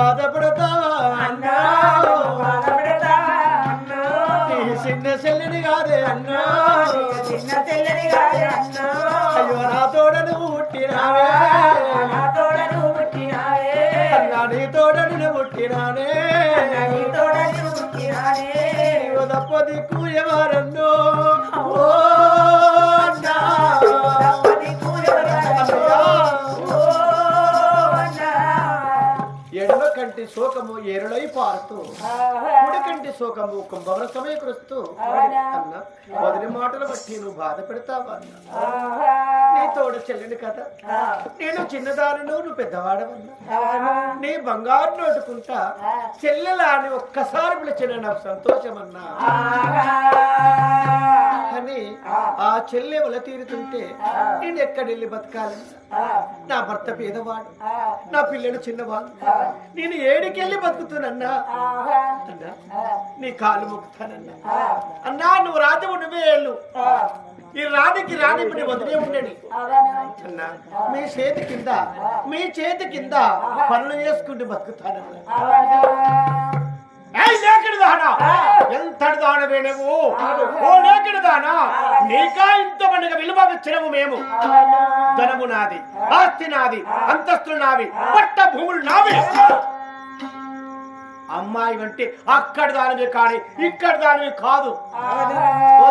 నన్ను బాధపడతావా అన్నా. చిన్న చెల్లిని కాదే అన్నా చిన్న చెల్లిని కాదే అన్నా. అయ్యో నా తోడను పుట్టినావే. నా తోడను పుట్టినావే అన్నా నీ తోడను పుట్టినానే. నీ తోడను పుట్టినానే తప్ప దిక్కు ఎవరన్నో. ఓ కంటి శోకము ఎరులై పారుతూ ఆహా. కుడి కంటి శోకము కుంభవర సమయకరుస్తూ అవునా? అన్న వదిలి మాటలు బట్టి నువ్వు బాధ పెడతావా. నీ తోడ చెల్లిని కదా. నేను చిన్నదానిను నువ్వు పెద్దవాడవన్నా. నీ బంగారు నోటుకుంటా చెల్లెలా అని ఒక్కసారి పిలిచిన నాకు సంతోషమన్నా. అని ఆ. చెల్లె వల తీరుతుంటే నేను ఎక్కడెళ్ళి బతకాలి. నా భర్త పేదవాడు. నా పిల్లలు చిన్నవాడు నేను ఏడికెళ్ళి బతుకుతానన్నా. నీ కాలు మొక్కుతానన్నా. అన్నా నువ్వు రాజు నువ్వే వెళ్ళు ఆ. ఈ రాణికి రాణి ఇప్పుడు వదిలే ఉండని అవును. అన్నా మీ చేతి కింద మీ చేతి కింద పనులు చేసుకుంటూ బతుకుతానన్నా. ఎంతటి దానవే నువ్వు ఓ లేకిడి దానా నీకా ఇంత మనకు విలువ ఇచ్చినము మేము. ధనము నాది ఆస్తి నాది అంతస్తులు నావి పట్ట భూములు నావి. అమ్మాయి అంటే అక్కడ దానివి కానీ ఇక్కడ దానివి కాదు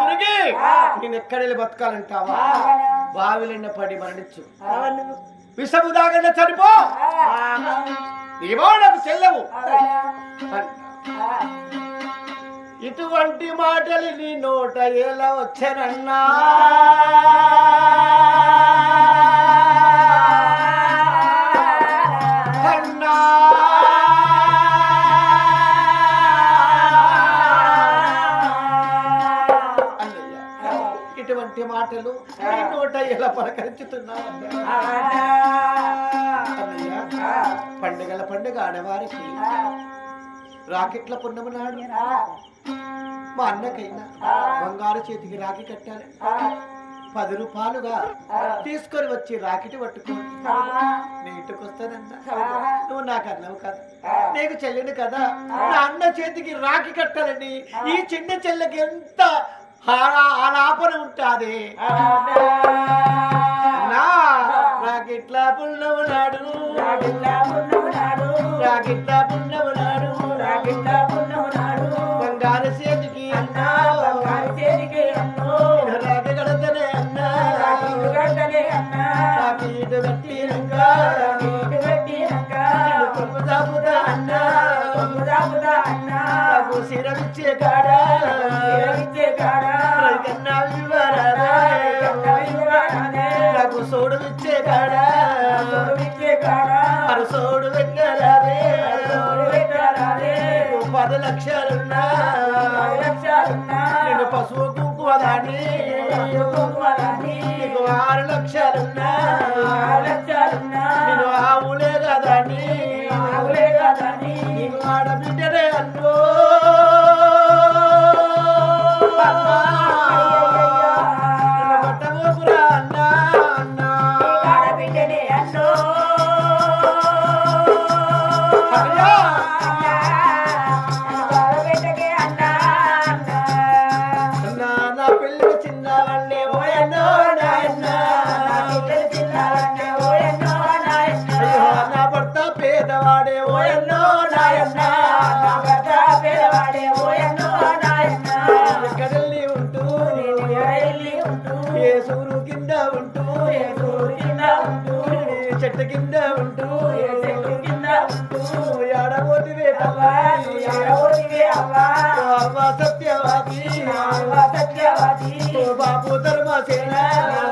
తిరిగి నేను ఎక్కడ వెళ్ళి బతకాలంటావా? బావిలన్న పడి మరణించు. విషము దాగన్న చనిపో. ఏమో నాకు చెల్లవు. ఇటువంటి మాటలు నీ నోట ఎలా వచ్చానన్నా? ఇటువంటి మాటలు నీ నోట ఎలా పలకరించుతున్నావు పండుగల పండుగ ఆడవారికి రాకెట్ల పున్నమ నాడు మా అన్నకైనా బంగారు చేతికి రాకి కట్టాలి. పది రూపాయలుగా తీసుకొని వచ్చి రాకెట్ పట్టుకోండి నేను నువ్వు నాకు అన్నావు కదా. నీకు చెల్లిని కదా. నా అన్న చేతికి రాకి కట్టాలని ఈ చిన్న చెల్లెకి ఎంత ఆలా- ఆలాపన ఉంటాది. నా రాకెట్ల పున్నమ నాడు. రాకెట్ల పున్నమ నాడు. నాకు శిరమిచ్చే కాడా. సోడు ఇచ్చే కాడా. సోడు నీకు పది లక్షలున్నా. నేను పశువు కుంకుమ దాన్ని నీకు ఆరు లక్షలున్నా. నేను ఆవులే కదా నీకు ఆడబిడ్డనే అన్నో అన్నా. ఉంటూ ఏ చెట్టు కింద ఉంటూ ఆడబోతివే అవ్వ. సత్యవాది. ఓ బాపు ధర్మసేన అన్న కొడతా ఉన్నాడా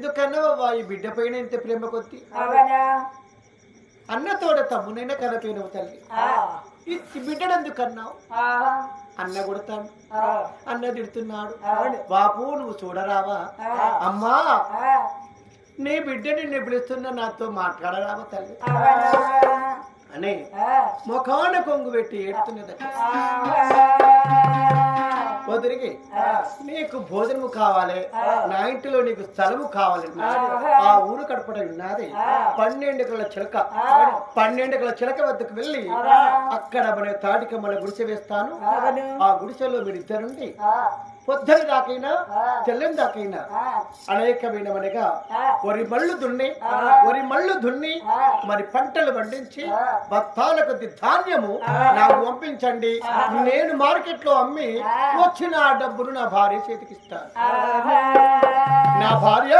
ఎందుకన్నా ఈ బిడ్డ పైన ఇంత ప్రేమ కొద్ది? అవునా? అన్నతోడ తమ్మునైనా కనపోయినవు తల్లి. బిడ్డను ఎందుకన్నావు? అన్న కొడతాను. ఆ, అన్న తిడుతున్నాడు. బాపు నువ్వు చూడరావా? అమ్మా నీ బిడ్డని నిన్ను పిలుస్తున్నా నాతో మాట్లాడరావా తల్లి? అని ముఖాన కొంగు పెట్టి ఏడుతున్నదట ఆ, నీకు భోజనము కావాలి. నా ఇంటిలో నీకు స్థలము కావాలి ఆ ఊరు కడపడ ఉన్నది. పన్నెండుకల చిలక. పన్నెండుకల చిలక వద్దకు వెళ్ళి అక్కడ మన తాటిక మన గుడిసె వేస్తాను. ఆ గుడిసెలో మీరు ఇద్దరుండి పొద్దున దాకైనా తెల్లని దాకైనా ఆ, అనేకమైన మనగా ఆ, వరి మళ్ళు దున్ని వరి మళ్ళు దున్ని మరి పంటలు పండించి బత్తాల కొద్ది ధాన్యము నాకు పంపించండి. నేను మార్కెట్లో అమ్మి వచ్చిన ఆ డబ్బును నా భార్య చేతికిస్తాను నా భార్య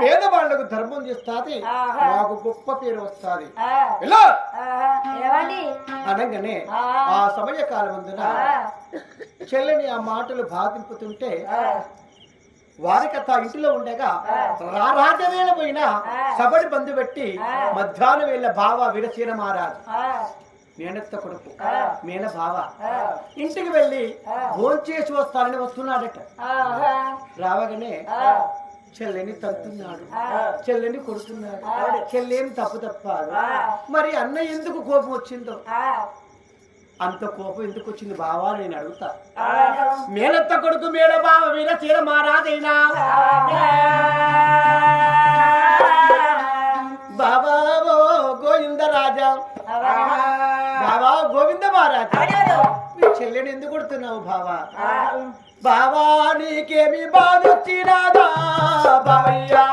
పేదవాళ్ళకు ధర్మం చేస్తాది నాకు గొప్ప పేరు వస్తాది. అనగానే ఆ. సమయ కాలమందున చెల్లని ఆ మాటలు బాధింపుతుంటే వారికత ఇంటిలో ఉండగా రాజవేళ పోయిన సబడి బంధు పెట్టి మధ్యాహ్న వేళ బావ విరచీన మారాదు మేనత్త కొడుకు మేన బావ. ఇంటికి వెళ్ళి భోంచేసి వస్తానని వస్తున్నాడట. రావగానే చెల్లెని తంతున్నాడు చెల్లెని కొడుతున్నాడు చెల్లెని తప్పు తప్పాడు. మరి అన్న ఎందుకు కోపం వచ్చిందో? అంత కోపం ఎందుకు వచ్చింది బావా నేను అడుగుతా. మేనత్త కొడుకు మేడ బావ వీర చీర మారాదైనా? బాబా ఓ గోవిందరాజా బాబా గోవింద మహారాజా. మీ చెల్లెని ఎందుకు కొడుతున్నావు బావా? బావా నీకేమి బాధ వచ్చినాదా బావయ్యా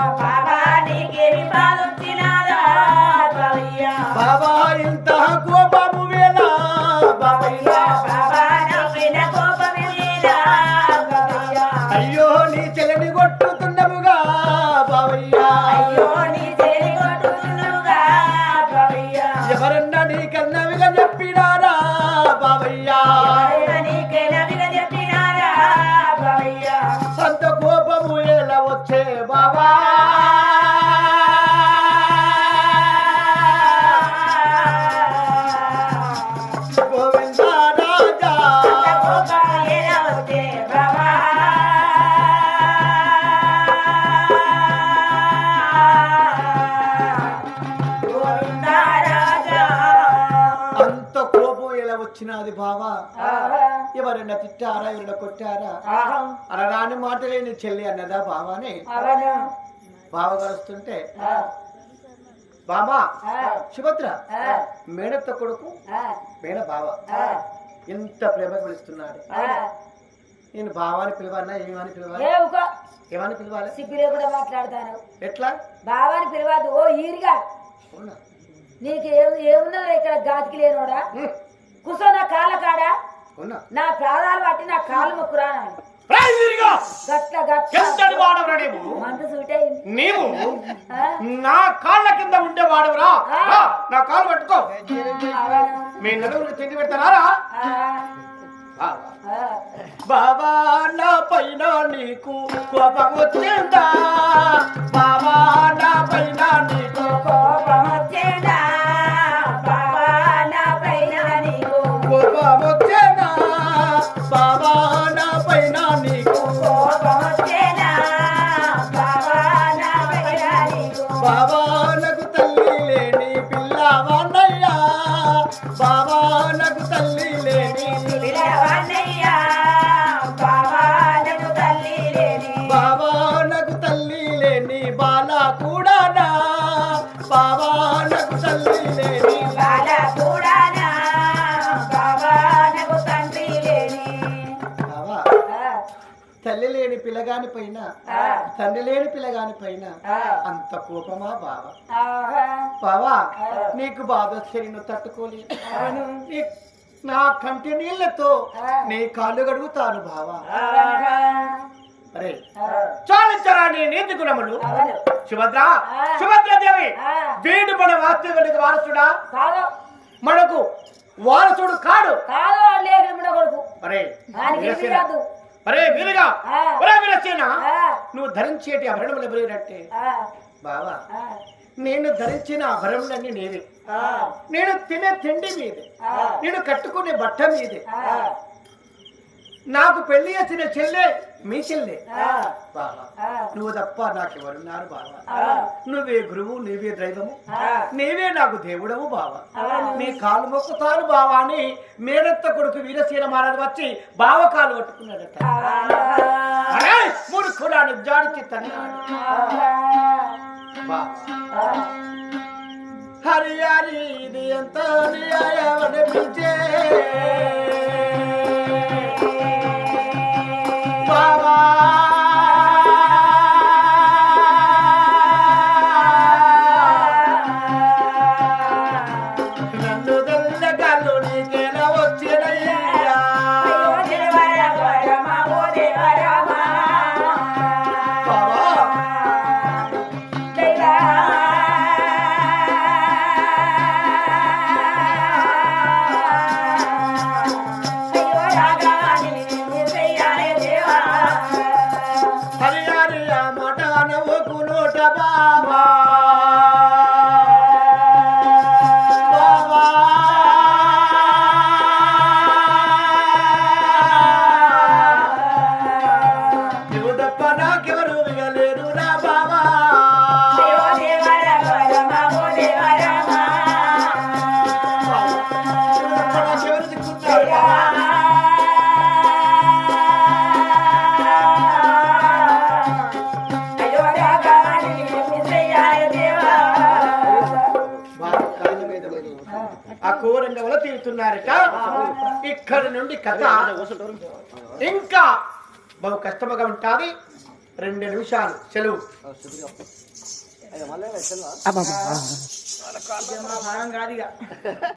వచ్చినది బావా? ఎవరైనా తిట్టారా? ఎవరైనా కొట్టారా? అనరాని మాట లేని చెల్లి అన్నదా బావానే? బావ గడుస్తుంటే బాబా సుభద్ర మేనత్త కొడుకు మేన బావ ఎంత ప్రేమ పిలుస్తున్నాడు. నేను బావాని పిలవన్నా ఏమని పిలవాలి? ఏమని పిలవాలి? సిగ్గు లేకుండా మాట్లాడతాను ఎట్లా? బావాని పిలవద్దు. ఓ ఈరిగా. నీకు ఏం ఏమున్నదో ఇక్కడ? గాతికి లేనోడా? కూర్చో నా కాళ్ళ కాడ నా పాదాలు పట్టి నా కాళ్ళు మొక్కురా నీవు? నా కాళ్ళ కింద ఉండే వాడవురా? నా కాళ్ళు పట్టుకో. మీ నలుగురు తిండి పెడతారా? ఆ, ఆ. బాబా నా పైన నీకు కోపం వచ్చిందా? బాబా నా పైన నీకు కోపం వచ్చేదా? పిల్లగాని పైన తండ్రి లేని పిల్లగాని పైన అంత కోపమా బావా బావా నీకు బాధ వస్తే నిన్ను తట్టుకోలేదు నీ- కంటి నీళ్ళతో నీ కాళ్ళు గడుగుతాను బావా. అరే చాలించరా నీ నీతి గుణములు సుభద్ర సుభద్రదేవి వీడు మన వాస్తవిక వారసుడా? కాదు. మనకు వారసుడు కాడు. కాదు అరే వీరసేన, ఇవ్వదు ఒరే వీరసేన నువ్వు ధరించేటి ఆభరణములు ఎవరేనట్టే ఆ, బావా నేను ధరించిన ఆభరణములన్నీ నీవే. నేను తినే తిండి మీదే. నేను కట్టుకునే బట్ట మీదే. నాకు పెళ్ళి చేసిన చెల్లె మీ చెల్లె. నువ్వు తప్ప నాకెవరున్నారు బావా? నువ్వే గురువు నీవే దైవము. నీవే నాకు దేవుడవు బావా. నీ కాలు మొక్కుతాను బావా అని మేనత్త కొడుకు వీరసేన మహారాజు వచ్చి బావ కాలు పట్టుకున్నాడట. మూర్ఖుడాను జాడికి తన్నాడు బావా. హరి హరి ఇది ఎంత వల్ల తీరుతున్నారట ఇక్కడ నుండి కథ ఇంకా బహు కష్టముగా ఉంటుంది. రెండు నిమిషాలు సెలవు కాదు